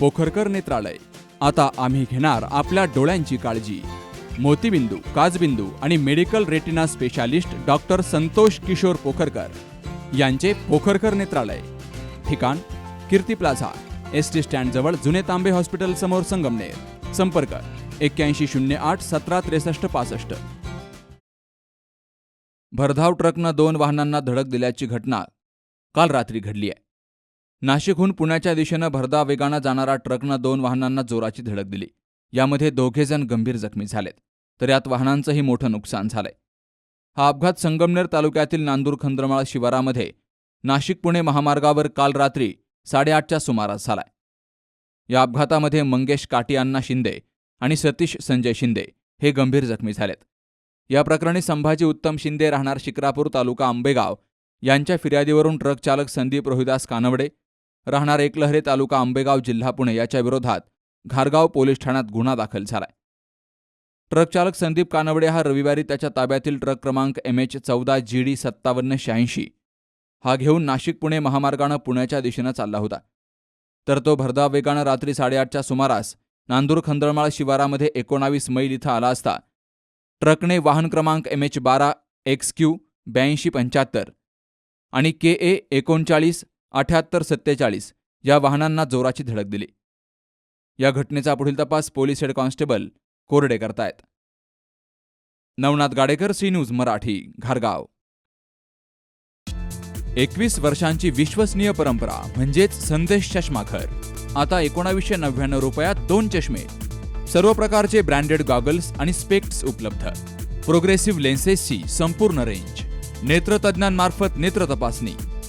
पोखरकर नेत्रालय. आता आम्ही घेणार आपल्या डोळ्यांची काळजी. मोतीबिंदू काजबिंदू आणि medical retina specialist doctor Santosh Kishor Pokharkar यांचे पोखरकर नेत्रालय. ठिकाण कीर्ती प्लाझा एस टी स्टँडजवळ जुने तांबे हॉस्पिटल समोर संगमनेर. संपर्क एक्क्याऐंशी शून्य आठ सतरा त्रेसष्ट पासष्ट. भरधाव ट्रकनं दोन वाहनांना धडक दिल्याची घटना काल रात्री घडली आहे. नाशिकहून पुण्याच्या दिशेनं भरदा वेगानं जाणारा ट्रकनं दोन वाहनांना जोराची धडक दिली. यामध्ये दोघेजण गंभीर जखमी झालेत. तर यात वाहनांचंही मोठं नुकसान झालंय. हा अपघात संगमनेर तालुक्यातील नांदूर खंद्रमाळ शिवारामध्ये नाशिक पुणे महामार्गावर काल रात्री साडेआठच्या सुमारास झालाय. या अपघातामध्ये मंगेश काटियांना शिंदे आणि सतीश संजय शिंदे हे गंभीर जखमी झालेत. या प्रकरणी संभाजी उत्तम शिंदे राहणार शिक्रापूर तालुका आंबेगाव. यांच्या फिर्यादीवरून ट्रक चालक संदीप रोहिदास कानवडे राहणार एकलहरे तालुका आंबेगाव जिल्हा पुणे याच्या विरोधात घारगाव पोलीस ठाण्यात गुन्हा दाखल झालाय. ट्रक चालक संदीप कानवडे हा रविवारी त्याच्या ताब्यातील ट्रक क्रमांक एम एच चौदा जी डी सत्तावन्न शहाऐंशी हा घेऊन नाशिक पुणे महामार्गानं पुण्याच्या दिशेनं चालला होता. तर तो भरधाव वेगानं रात्री साडेआठच्या सुमारास नांदूर खंदळमाळ शिवारामध्ये एकोणावीस मैल इथं आला असता ट्रकने वाहन क्रमांक एम एच बारा एक्स क्यू ब्याऐंशी पंच्याहत्तर आणि के ए एकोणचाळीस अठ्याहत्तर सत्तेचाळीस या वाहनांना जोराची धडक दिली. या घटनेचा पुढील तपास पोलीस हेड कॉन्स्टेबल कोरडे करतायत. नवनाथ गाडेकर सी न्यूज मराठी घारगाव. एकवीस वर्षांची विश्वसनीय परंपरा म्हणजेच संदेश चष्माघर. आता एकोणावीसशे नव्याण्णव रुपयात दोन चष्मे. सर्व प्रकारचे ब्रँडेड गॉगल्स आणि स्पेक्ट्स उपलब्ध. प्रोग्रेसिव्ह लेन्सेसची संपूर्ण रेंज. नेत्रतज्ञांमार्फत नेत्र तपासणी.